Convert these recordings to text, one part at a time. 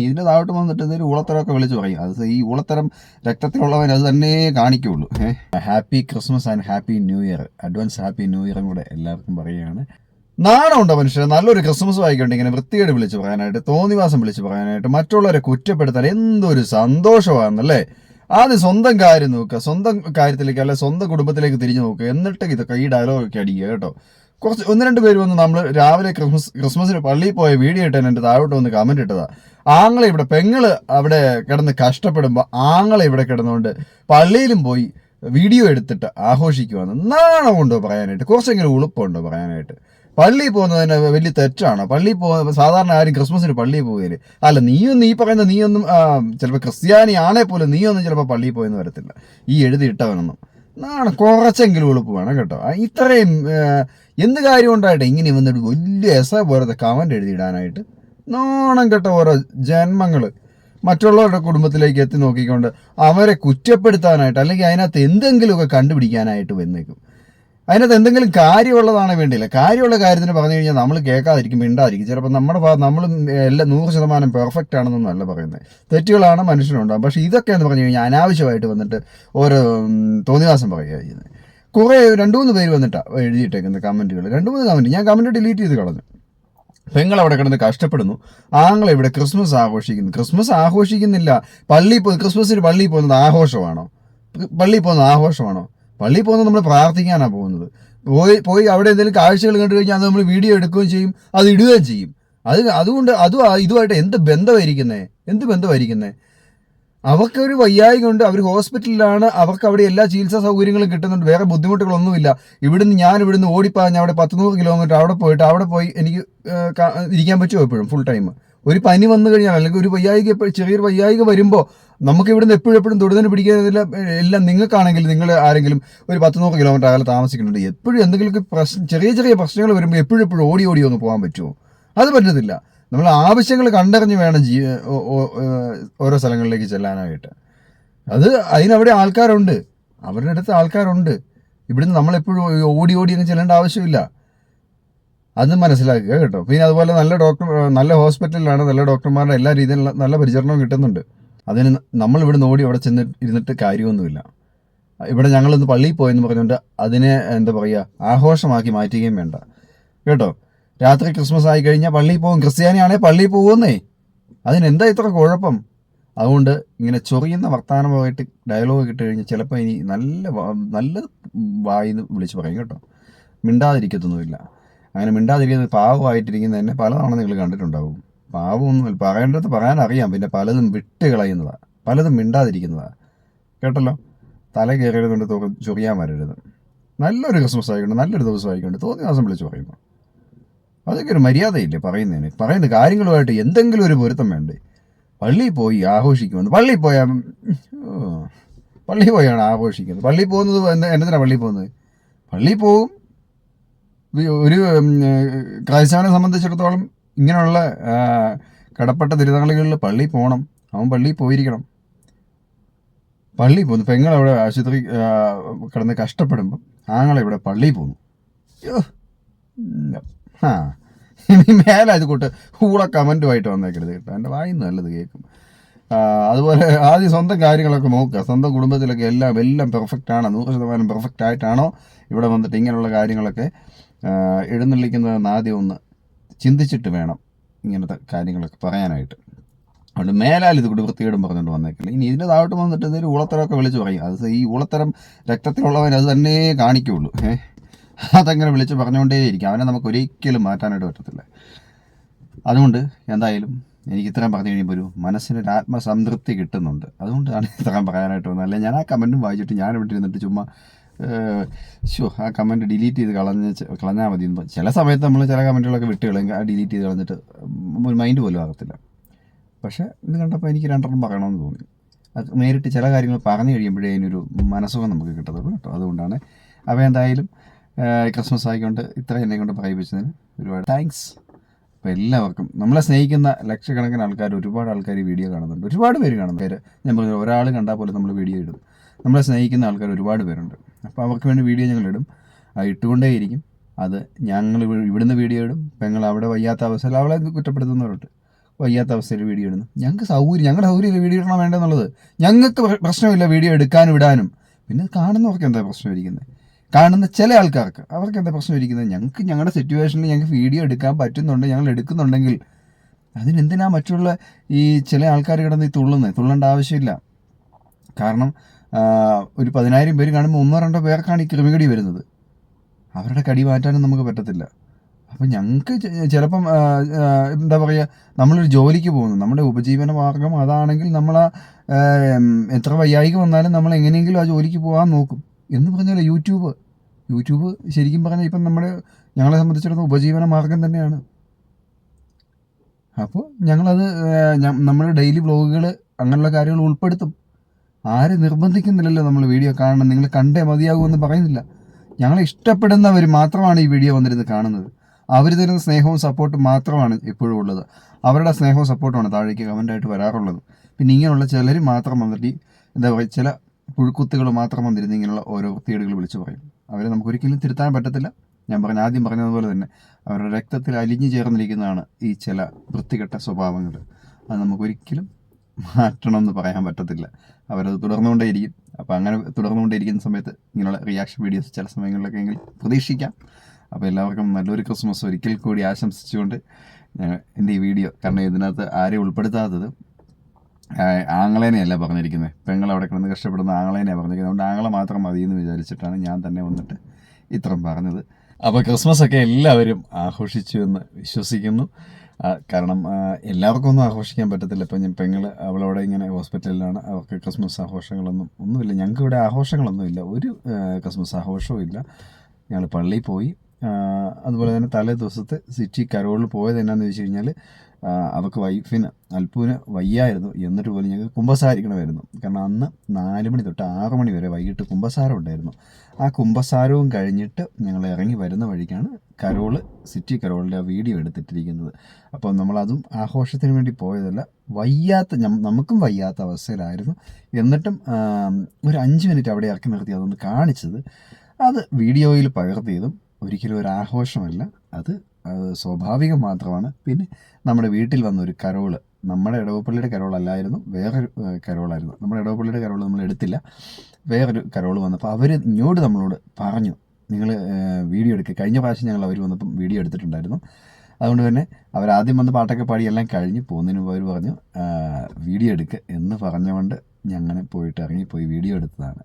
ഇനി ഇതിന്റെ താഴോട്ട് വന്നിട്ട് ഇതൊരു ഊളത്തരമൊക്കെ വിളിച്ച് പറയും. അത് ഈ ഊളത്തരം രക്തത്തിലുള്ളവൻ അത് തന്നെ കാണിക്കുള്ളൂ. Happy Christmas and happy new year advance happy new ഇയറും കൂടെ എല്ലാവർക്കും പറയുകയാണ്. നാണമുണ്ടോ മനുഷ്യരെ. നല്ലൊരു ക്രിസ്മസ് വായിക്കൊണ്ട്. ഇങ്ങനെ വൃത്തികേട് വിളിച്ച് പറയാനായിട്ട് തോന്നിവാസം വിളിച്ച് പറയാനായിട്ട് മറ്റുള്ളവരെ കുറ്റപ്പെടുത്താൻ എന്തൊരു സന്തോഷമാണെന്നല്ലേ? ആദ്യം സ്വന്തം കാര്യം നോക്കുക. സ്വന്തം കാര്യത്തിലേക്ക് അല്ലെ സ്വന്തം കുടുംബത്തിലേക്ക് തിരിഞ്ഞു നോക്കുക. എന്നിട്ട് ഇതൊക്കെ ഈ ഡയലോഗൊക്കെ അടിക്കുക കേട്ടോ. കുറച്ച് ഒന്ന് രണ്ട് പേര് വന്ന് നമ്മൾ രാവിലെ ക്രിസ്മസ് ക്രിസ്മസിന് പള്ളിയിൽ പോയ വീഡിയോ ഇട്ടാൻ എന്റെ താഴോട്ട് വന്ന് കമന്റ് ഇട്ടതാ. ആങ്ങളെ ഇവിടെ പെങ്ങൾ അവിടെ കിടന്ന് കഷ്ടപ്പെടുമ്പോൾ ആങ്ങളെ ഇവിടെ കിടന്നുകൊണ്ട് പള്ളിയിലും പോയി വീഡിയോ എടുത്തിട്ട് ആഘോഷിക്കുവാന്ന് നാണമുണ്ടോ പറയാനായിട്ട്? കുറച്ചെങ്കിലും ഉളുപ്പുണ്ടോ പറയാനായിട്ട്? പള്ളിയിൽ പോകുന്നതിന് വലിയ തെറ്റാണ്? പള്ളിയിൽ പോകുന്ന സാധാരണ ആരും ക്രിസ്മസിന് പള്ളിയിൽ പോകരുത് അല്ല നീയൊന്നും ഈ പറയുന്ന നീയൊന്നും ചിലപ്പോൾ ക്രിസ്ത്യാനി ആണേ പോലും നീയൊന്നും ചിലപ്പോൾ പള്ളിയിൽ പോയെന്ന് വരത്തില്ല. ഈ എഴുതി ഇട്ടവനൊന്നും. നാണം കുറച്ചെങ്കിലും ഉളുപ്പ് വേണം കേട്ടോ. ഇത്രയും എന്ത് കാര്യം ഉണ്ടായിട്ട് ഇങ്ങനെ വന്നിട്ട് വലിയ എസ പോലത്തെ കമന്റ് എഴുതിയിടാനായിട്ട്. നാണം കെട്ട ഓരോ ജന്മങ്ങൾ മറ്റുള്ളവരുടെ കുടുംബത്തിലേക്ക് എത്തി നോക്കിക്കൊണ്ട് അവരെ കുറ്റപ്പെടുത്താനായിട്ട് അല്ലെങ്കിൽ അതിനകത്ത് എന്തെങ്കിലുമൊക്കെ കണ്ടുപിടിക്കാനായിട്ട് വന്നേക്കും. അതിനകത്ത് എന്തെങ്കിലും കാര്യമുള്ളതാണ് വേണ്ടിയില്ല. കാര്യമുള്ള കാര്യത്തിന് പറഞ്ഞു കഴിഞ്ഞാൽ നമ്മൾ കേൾക്കാതിരിക്കും മിണ്ടാതിരിക്കും. ചിലപ്പോൾ നമ്മുടെ ഭാഗം നമ്മൾ എല്ലാം നൂറ് ശതമാനം പെർഫെക്റ്റ് ആണെന്നൊന്നും അല്ല പറയുന്നത്. തെറ്റുകളാണ് മനുഷ്യനുണ്ടാകും പക്ഷേ ഇതൊക്കെ എന്ന് പറഞ്ഞു കഴിഞ്ഞാൽ അനാവശ്യമായിട്ട് വന്നിട്ട് ഓരോ തോന്നിവാസം പറയുക കുറേ രണ്ട് മൂന്ന് പേര് വന്നിട്ടാണ് എഴുതിയിട്ടേക്കുന്നത് കമന്റുകൾ രണ്ട് മൂന്ന് കമന്റ് ഞാൻ കമന്റ് ഡിലീറ്റ് ചെയ്ത് കളഞ്ഞു. പെങ്ങൾ അവിടെ കിടന്ന് കഷ്ടപ്പെടുന്നു. ആങ്ങളെ ഇവിടെ ക്രിസ്മസ് ആഘോഷിക്കുന്നു. ക്രിസ്മസ് ആഘോഷിക്കുന്നില്ല. പള്ളിയിൽ പോയി ക്രിസ്മസിന് പള്ളിയിൽ പോകുന്നത് ആഘോഷമാണോ? പള്ളിയിൽ പോകുന്നത് ആഘോഷമാണോ? പള്ളിയിൽ പോകുന്നത് നമ്മൾ പ്രാർത്ഥിക്കാനാണ് പോകുന്നത്. പോയി പോയി അവിടെ എന്തെങ്കിലും കാഴ്ചകൾ കണ്ടു കഴിഞ്ഞാൽ അത് നമ്മൾ വീഡിയോ എടുക്കുകയും ചെയ്യും. അത് ഇടുകയും ചെയ്യും. അത് അതുകൊണ്ട് അതും ഇതുമായിട്ട് എന്ത് ബന്ധമായിരിക്കുന്നത് എന്ത് ബന്ധമായിരിക്കുന്നത് അവർക്കൊരു വയ്യായി കൊണ്ട് അവർ ഹോസ്പിറ്റലിലാണ്. അവർക്ക് അവിടെ എല്ലാ ചികിത്സാ സൗകര്യങ്ങളും കിട്ടുന്നുണ്ട്. വേറെ ബുദ്ധിമുട്ടുകളൊന്നുമില്ല. ഇവിടുന്ന് ഞാൻ ഇവിടുന്ന് ഓടിപ്പാഞ്ഞ് അവിടെ പത്ത് നൂറ് കിലോമീറ്റർ അവിടെ പോയിട്ട് അവിടെ പോയി എനിക്ക് ഇരിക്കാൻ പറ്റുമോ എപ്പോഴും? ഫുൾ ടൈം ഒരു പനി വന്നു കഴിഞ്ഞാൽ അല്ലെങ്കിൽ ഒരു വയ്യായിക ചെറിയൊരു വയ്യായിക വരുമ്പോൾ നമുക്ക് ഇവിടുന്ന് എപ്പോഴും എപ്പോഴും തൊടുതന്നെ പിടിക്കുന്നതിൽ എല്ലാം നിങ്ങൾക്കാണെങ്കിൽ നിങ്ങൾ ആരെങ്കിലും ഒരു പത്ത് നൂറ് കിലോമീറ്റർ അകലെ താമസിക്കുന്നുണ്ട്. എപ്പോഴും എന്തെങ്കിലും പ്രശ്നം ചെറിയ ചെറിയ പ്രശ്നങ്ങൾ വരുമ്പോൾ എപ്പോഴും എപ്പോഴും ഓടി ഓടി ഒന്ന് പോകാൻ പറ്റുമോ? അത് പറ്റത്തില്ല. നമ്മൾ ആവശ്യങ്ങൾ കണ്ടറിഞ്ഞ് വേണം ജീ ഓരോ സ്ഥലങ്ങളിലേക്ക് ചെല്ലാനായിട്ട്. അത് അതിനവിടെ ആൾക്കാരുണ്ട്. അവരുടെ അടുത്ത് ആൾക്കാരുണ്ട്. ഇവിടുന്ന് നമ്മളെപ്പോഴും ഓടി ഓടി അങ്ങ് ചെല്ലേണ്ട ആവശ്യമില്ല. അത് മനസ്സിലാക്കുക കേട്ടോ. പിന്നെ അതുപോലെ നല്ല ഡോക്ടർ നല്ല ഹോസ്പിറ്റലിലാണ് നല്ല ഡോക്ടർമാരുടെ എല്ലാ രീതിയിലുള്ള നല്ല പരിചരണവും കിട്ടുന്നുണ്ട്. അതിന് നമ്മൾ ഇവിടുന്ന് ഓടി അവിടെ ചെന്ന് ഇരുന്നിട്ട് കാര്യമൊന്നുമില്ല. ഇവിടെ ഞങ്ങളിന്ന് പള്ളിയിൽ പോയെന്ന് പറഞ്ഞുകൊണ്ട് അതിനെ എന്താ പറയുക ആഘോഷമാക്കി മാറ്റുകയും വേണ്ട. കേട്ടോ? രാത്രി ക്രിസ്മസ് ആയി കഴിഞ്ഞാൽ പള്ളിയിൽ പോകും. ക്രിസ്ത്യാനിയാണെങ്കിൽ പള്ളിയിൽ പോകുന്നേ. അതിനെന്താ ഇത്ര കുഴപ്പം? അതുകൊണ്ട് ഇങ്ങനെ ചൊറിയുന്ന വർത്തമാനമായിട്ട് ഡയലോഗ് കിട്ടി കഴിഞ്ഞാൽ ചിലപ്പോൾ ഇനി നല്ല നല്ല വായിന്ന് വിളിച്ച് പറയും കേട്ടോ. മിണ്ടാതിരിക്കത്തൊന്നുമില്ല. അങ്ങനെ മിണ്ടാതിരിക്കുന്നത് പാവമായിട്ടിരിക്കുന്ന തന്നെ പലതവണ നിങ്ങൾ കണ്ടിട്ടുണ്ടാവും. പാവമൊന്നുമില്ല പറയേണ്ടത് പറയാൻ അറിയാം പിന്നെ പലതും വിട്ട് കളയുന്നതാണ് പലതും മിണ്ടാതിരിക്കുന്നതാണ് കേട്ടല്ലോ? തല കയറിയതുകൊണ്ട് ചൊറിയാൻ വരരുത്. നല്ലൊരു ക്രിസ്മസ് ആയിക്കൊണ്ട് നല്ലൊരു ദിവസം ആയിക്കൊണ്ട് തോന്നിയ ദിവസം വിളിച്ച് പറയുന്നു. അതൊക്കെ ഒരു മര്യാദയില്ലേ പറയുന്നതിന്? പറയുന്ന കാര്യങ്ങളുമായിട്ട് എന്തെങ്കിലും ഒരു പൊരുത്തം വേണ്ടേ? പള്ളിയിൽ പോയി ആഘോഷിക്കുമെന്ന്. പള്ളിയിൽ പോയാൽ പള്ളിയിൽ പോയാണ് ആഘോഷിക്കുന്നത്. പള്ളി പോകുന്നത് എന്നതിനാണ് പള്ളിയിൽ പോകുന്നത്? പള്ളിയിൽ പോവും. ഒരു ക്രൈസ്തവനെ സംബന്ധിച്ചിടത്തോളം ഇങ്ങനെയുള്ള കടപ്പെട്ട ദുരിതങ്ങളികളിൽ പള്ളി പോകണം അവൻ പള്ളിയിൽ പോയിരിക്കണം. പള്ളി പോകുന്നു പെങ്ങൾ അവിടെ ആശുപത്രി കിടന്ന് കഷ്ടപ്പെടുമ്പം ആങ്ങളെ ഇവിടെ പള്ളിയിൽ പോകുന്നു. ഇനി മേലെ അത് കൂട്ട് കൂടെ കമന്റുമായിട്ട് വന്നേക്കരുത് കേട്ടോ. എന്റെ വായിന്ന് നല്ലത് കേൾക്കും. അതുപോലെ ആദ്യം സ്വന്തം കാര്യങ്ങളൊക്കെ നോക്കുക. സ്വന്തം കുടുംബത്തിലൊക്കെ എല്ലാം എല്ലാം പെർഫെക്റ്റ് ആണോ? നൂറ് ശതമാനം പെർഫെക്റ്റ് ആയിട്ടാണോ ഇവിടെ വന്നിട്ട് ഇങ്ങനെയുള്ള കാര്യങ്ങളൊക്കെ എഴുന്നള്ളിക്കുന്നതെന്ന് ആദ്യം ഒന്ന് ചിന്തിച്ചിട്ട് വേണം ഇങ്ങനത്തെ കാര്യങ്ങളൊക്കെ പറയാനായിട്ട്. അതുകൊണ്ട് മേലാൽ ഇത് കൂടി വൃത്തികേടും പറഞ്ഞുകൊണ്ട് വന്നേക്കില്ല. ഇനി ഇതിന്റെ താഴോട്ട് വന്നിട്ട് ഇതൊരു ഉളത്തരമൊക്കെ വിളിച്ച് പറയും. അത് ഈ ഉളത്തരം രക്തത്തിലുള്ളവൻ അത് തന്നെ കാണിക്കുള്ളൂ. ഏ? അതങ്ങനെ വിളിച്ച് പറഞ്ഞുകൊണ്ടേയിരിക്കും. അവനെ നമുക്ക് ഒരിക്കലും മാറ്റാനായിട്ട് പറ്റത്തില്ല. അതുകൊണ്ട് എന്തായാലും എനിക്ക് ഇത്രയും പറഞ്ഞു കഴിയുമ്പോൾ ഒരു മനസ്സിനൊരു ആത്മസംതൃപ്തി കിട്ടുന്നുണ്ട്. അതുകൊണ്ടാണ് ഇത്രയും പറയാനായിട്ട് വന്നത്. അല്ലെ ഞാൻ ആ കമന്റും വായിച്ചിട്ട് ഞാൻ ഇവിടെ ഇരുന്നിട്ട് ചുമ്മാ ഷോ ആ കമന്റ് ഡിലീറ്റ് ചെയ്ത് കളഞ്ഞ് കളഞ്ഞാൽ മതി ചില സമയത്ത് നമ്മൾ ചില കമന്റുകളൊക്കെ വിട്ട് കളയും. ആ ഡിലീറ്റ് ചെയ്ത് കളഞ്ഞിട്ട് ഒരു മൈൻഡ് പോലും ആകത്തില്ല. പക്ഷേ ഇത് കണ്ടപ്പോൾ എനിക്ക് രണ്ടെണ്ണം പറയണമെന്ന് തോന്നി. നേരിട്ട് ചില കാര്യങ്ങൾ പറഞ്ഞു കഴിയുമ്പോഴേ അതിനൊരു മനസ്സുഖം നമുക്ക് കിട്ടത്തുള്ളൂ കേട്ടോ. അതുകൊണ്ടാണ് അപ്പോൾ എന്തായാലും ക്രിസ്മസ് ആയിക്കൊണ്ട് ഇത്ര എന്നെ കൊണ്ട് പറയിപ്പിച്ചതിന് ഒരുപാട് താങ്ക്സ് അപ്പോൾ എല്ലാവർക്കും നമ്മളെ സ്നേഹിക്കുന്ന ലക്ഷക്കണക്കിന് ആൾക്കാർ ഒരുപാട് ആൾക്കാർ ഈ വീഡിയോ കാണുന്നുണ്ട്. ഒരുപാട് പേര് കാണുന്നു പേര് ഞാൻ പറഞ്ഞു ഒരാൾ കണ്ടാൽ പോലും നമ്മൾ വീഡിയോ ഇടും. നമ്മളെ സ്നേഹിക്കുന്ന ആൾക്കാർ ഒരുപാട് പേരുണ്ട്. അപ്പോൾ അവർക്ക് വേണ്ടി വീഡിയോ ഞങ്ങൾ ഇടും. അത് ഇട്ടുകൊണ്ടേയിരിക്കും. അത് ഞങ്ങൾ ഇവി- ഇവിടുന്ന് വീഡിയോ ഇടും. പെങ്ങൾ അവിടെ വയ്യാത്ത അവസ്ഥയിൽ അവളെ കുറ്റപ്പെടുത്തുന്നവരുണ്ട്. വയ്യാത്ത അവസ്ഥയിൽ വീഡിയോ ഇടുന്നു. ഞങ്ങൾക്ക് സൗകര്യം ഞങ്ങളുടെ സൗകര്യം വീഡിയോ ഇടണം വേണ്ടെന്നുള്ളത്? ഞങ്ങൾക്ക് പ്രശ്നമില്ല വീഡിയോ എടുക്കാനും ഇടാനും. പിന്നെ കാണുന്നവർക്ക് എന്താ പ്രശ്നം ഇരിക്കുന്നത് കാണുന്ന ചില ആൾക്കാർക്ക് അവർക്ക് എന്താ പ്രശ്നം ഇരിക്കുന്നത്? ഞങ്ങൾക്ക് ഞങ്ങളുടെ സിറ്റുവേഷനിൽ ഞങ്ങൾക്ക് വീഡിയോ എടുക്കാൻ പറ്റുന്നുണ്ട് ഞങ്ങൾ എടുക്കുന്നുണ്ടെങ്കിൽ അതിനെന്തിനാ മറ്റുള്ള ഈ ചില ആൾക്കാർ കിടന്ന് ഈ തുള്ളുന്നത്? തുള്ളേണ്ട ആവശ്യമില്ല. കാരണം ഒരു പതിനായിരം പേര് കാണുമ്പോൾ ഒന്നോ രണ്ടോ പേർക്കാണ് ഈ കൃമികടി വരുന്നത്. അവരുടെ കടി മാറ്റാനും നമുക്ക് പറ്റത്തില്ല. അപ്പം ഞങ്ങൾക്ക് ചിലപ്പം എന്താ പറയുക നമ്മളൊരു ജോലിക്ക് പോകുന്നു. നമ്മുടെ ഉപജീവന മാർഗം അതാണെങ്കിൽ നമ്മൾ എത്ര വയ്യായിക വന്നാലും നമ്മൾ എങ്ങനെയെങ്കിലും ആ ജോലിക്ക് പോകാൻ നോക്കും. എന്ന് പറഞ്ഞാൽ യൂട്യൂബ്. യൂട്യൂബ് ശരിക്കും പറഞ്ഞാൽ ഇപ്പം നമ്മുടെ ഞങ്ങളെ സംബന്ധിച്ചിടത്തോളം ഉപജീവന മാർഗം തന്നെയാണ്. അപ്പോൾ ഞങ്ങളത് നമ്മൾ ഡെയിലി വ്ളോഗുകൾ അങ്ങനെയുള്ള കാര്യങ്ങൾ ഉൾപ്പെടുത്തും. ആര് നിർബന്ധിക്കുന്നില്ലല്ലോ നമ്മൾ വീഡിയോ കാണണം. നിങ്ങൾ കണ്ടേ മതിയാകുമെന്ന് പറയുന്നില്ല. ഞങ്ങളെ ഇഷ്ടപ്പെടുന്നവർ മാത്രമാണ് ഈ വീഡിയോ വന്നിരുന്ന് കാണുന്നത്. അവർ തരുന്ന സ്നേഹവും സപ്പോർട്ടും മാത്രമാണ് എപ്പോഴും ഉള്ളത്. അവരുടെ സ്നേഹവും സപ്പോർട്ടുമാണ് താഴേക്ക് കമന്റായിട്ട് വരാറുള്ളത്. പിന്നെ ഇങ്ങനെയുള്ള ചിലർ മാത്രം വന്നിട്ട് എന്താ പറയുക ചില പുഴുക്കുത്തുകൾ മാത്രം വന്നിരുന്ന് ഇങ്ങനെയുള്ള ഓരോ വൃത്തികേടുകൾ വിളിച്ചു പറയും. അവരെ നമുക്ക് ഒരിക്കലും തിരുത്താൻ പറ്റത്തില്ല. ഞാൻ പറഞ്ഞ ആദ്യം പറഞ്ഞതുപോലെ തന്നെ അവരുടെ രക്തത്തിൽ അലിഞ്ഞു ചേർന്നിരിക്കുന്നതാണ് ഈ ചില വൃത്തികെട്ട സ്വഭാവങ്ങൾ. അത് നമുക്കൊരിക്കലും മാറ്റണം എന്ന് പറയാൻ പറ്റത്തില്ല. അവരത് തുടർന്നുകൊണ്ടേയിരിക്കും. അപ്പോൾ അങ്ങനെ തുടർന്നുകൊണ്ടേയിരിക്കുന്ന സമയത്ത് ഇങ്ങനെയുള്ള റിയാക്ഷൻ വീഡിയോസ് ചില സമയങ്ങളിലൊക്കെ എങ്കിൽ പ്രതീക്ഷിക്കാം. അപ്പോൾ എല്ലാവർക്കും നല്ലൊരു ക്രിസ്മസ്. ഒരിക്കൽ കൂടി ആശംസിച്ചുകൊണ്ട് ഞാൻ എന്റെ ഈ വീഡിയോ കാരണം ഇതിനകത്ത് ആരെയും ഉൾപ്പെടുത്താത്തത് ആങ്ങളേനെയല്ല പറഞ്ഞിരിക്കുന്നത് പെങ്ങൾ അവിടെ കിടന്ന് കഷ്ടപ്പെടുന്ന ആങ്ങളേനെയാണ് പറഞ്ഞിരിക്കുന്നത് അതുകൊണ്ട് ആങ്ങളെ മാത്രം മതി എന്ന് വിചാരിച്ചിട്ടാണ് ഞാൻ തന്നെ വന്നിട്ട് ഇത്രയും പറഞ്ഞത്. അപ്പോൾ ക്രിസ്മസ് ഒക്കെ എല്ലാവരും ആഘോഷിച്ചു എന്ന് വിശ്വസിക്കുന്നു. കാരണം എല്ലാവർക്കും ഒന്നും ആഘോഷിക്കാൻ പറ്റത്തില്ല. ഇപ്പം ഞാൻ പെങ്ങൾ അവളവിടെ ഇങ്ങനെ ഹോസ്പിറ്റലിലാണ്. അവർക്ക് ക്രിസ്മസ് ആഘോഷങ്ങളൊന്നും ഒന്നുമില്ല. ഞങ്ങൾക്ക് ഇവിടെ ആഘോഷങ്ങളൊന്നും ഇല്ല. ഒരു ക്രിസ്മസ് ആഘോഷവും ഇല്ല. ഞങ്ങൾ പള്ളിയിൽ പോയി. അതുപോലെ തന്നെ തലേ ദിവസത്തെ സിറ്റി കരോളിൽ പോയത് എന്നാന്ന് വെച്ച് കഴിഞ്ഞാൽ ആ, അവൾക്ക് വൈഫിന് അൽപ്പൂന് വയ്യായിരുന്നു. എന്നിട്ട് പോലും ഞങ്ങൾക്ക് കുംഭസാരിക്കണമായിരുന്നു. കാരണം അന്ന് നാല് മണി തൊട്ട് ആറ് മണി വരെ വൈകിട്ട് കുംഭസാരം ഉണ്ടായിരുന്നു. ആ കുംഭസാരവും കഴിഞ്ഞിട്ട് ഞങ്ങൾ ഇറങ്ങി വരുന്ന വഴിക്കാണ് കരോൾ സിറ്റി കരോളിന്റെ ആ വീഡിയോ എടുത്തിട്ടിരിക്കുന്നത്. അപ്പോൾ നമ്മളതും ആഘോഷത്തിന് വേണ്ടി പോയതല്ല വയ്യാത്ത നമുക്കും വയ്യാത്ത അവസ്ഥയിലായിരുന്നു. എന്നിട്ടും ഒരു അഞ്ച് മിനിറ്റ് അവിടെ ഇറക്കി നിർത്തി അതൊന്ന് കാണിച്ചത്. അത് വീഡിയോയിൽ പകർത്തിയതും ഒരിക്കലും ഒരു ആഘോഷമല്ല അത് അത് സ്വാഭാവികം മാത്രമാണ്. പിന്നെ നമ്മുടെ വീട്ടിൽ വന്ന ഒരു കരോൾ നമ്മുടെ ഇടവപ്പള്ളിയുടെ കരോളല്ലായിരുന്നു വേറൊരു കരോളായിരുന്നു. നമ്മുടെ ഇടവപ്പള്ളിയുടെ കരോൾ നമ്മൾ എടുത്തില്ല. വേറൊരു കരോൾ വന്നപ്പോൾ അവർ ഇങ്ങോട്ട് നമ്മളോട് പറഞ്ഞു നിങ്ങൾ വീഡിയോ എടുക്കുക കഴിഞ്ഞ പ്രാവശ്യം ഞങ്ങൾ അവർ വന്നപ്പം വീഡിയോ എടുത്തിട്ടുണ്ടായിരുന്നു. അതുകൊണ്ട് തന്നെ അവരാദ്യം വന്ന് പാട്ടൊക്കെ പാടി എല്ലാം കഴിഞ്ഞ് പോകുന്നതിന് മുമ്പ് അവർ പറഞ്ഞു വീഡിയോ എടുക്കുക എന്ന് പറഞ്ഞുകൊണ്ട് ഞങ്ങനെ പോയിട്ട് ഇറങ്ങിപ്പോയി വീഡിയോ എടുത്തതാണ്.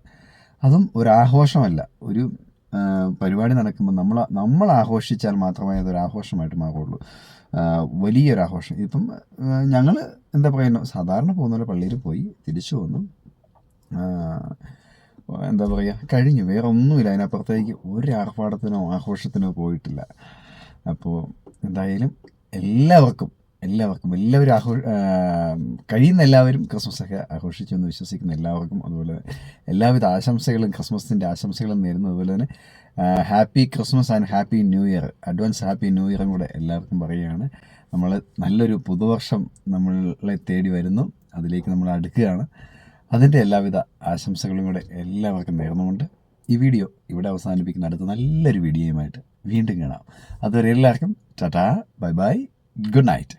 അതും ഒരു ആഘോഷമല്ല ഒരു പരിപാടി നടക്കുമ്പോൾ നമ്മൾ നമ്മൾ ആഘോഷിച്ചാൽ മാത്രമേ അതൊരു ആഘോഷമായിട്ട് മാറുള്ളൂ. വലിയൊരു ആഘോഷം. ഇപ്പം ഞങ്ങൾ എന്താ പറയുന്നു സാധാരണ പോകുന്ന പോലെ പള്ളിയിൽ പോയി തിരിച്ചു വന്നു. എന്താ പറയുക കഴിഞ്ഞു. വേറെ ഒന്നുമില്ല. അതിനപ്പുറത്തേക്ക് ഒരു ആർഭാടത്തിനോ ആഘോഷത്തിനോ പോയിട്ടില്ല. അപ്പോൾ എന്തായാലും എല്ലാവർക്കും എല്ലാവർക്കും എല്ലാവരും ആഘോ കഴിയുന്ന എല്ലാവരും ക്രിസ്മസ് ഒക്കെ ആഘോഷിച്ചു എന്ന് വിശ്വസിക്കുന്ന എല്ലാവർക്കും അതുപോലെ എല്ലാവിധ ആശംസകളും ക്രിസ്മസിന്റെ ആശംസകളും നേരുന്നു അതുപോലെ തന്നെ happy Christmas and happy new year advance happy new ഇയറും കൂടെ എല്ലാവർക്കും പറയുകയാണ്. നമ്മൾ നല്ലൊരു പുതുവർഷം നമ്മളെ തേടി വരുന്നു. അതിലേക്ക് നമ്മൾ അടുക്കുകയാണ്. അതിന്റെ എല്ലാവിധ ആശംസകളും കൂടെ എല്ലാവർക്കും നേർന്നുകൊണ്ട് ഈ വീഡിയോ ഇവിടെ അവസാനിപ്പിക്കുന്ന അടുത്ത നല്ലൊരു വീഡിയോയുമായിട്ട് വീണ്ടും കാണാം. അതുവരെ എല്ലാവർക്കും tata bye bye good night.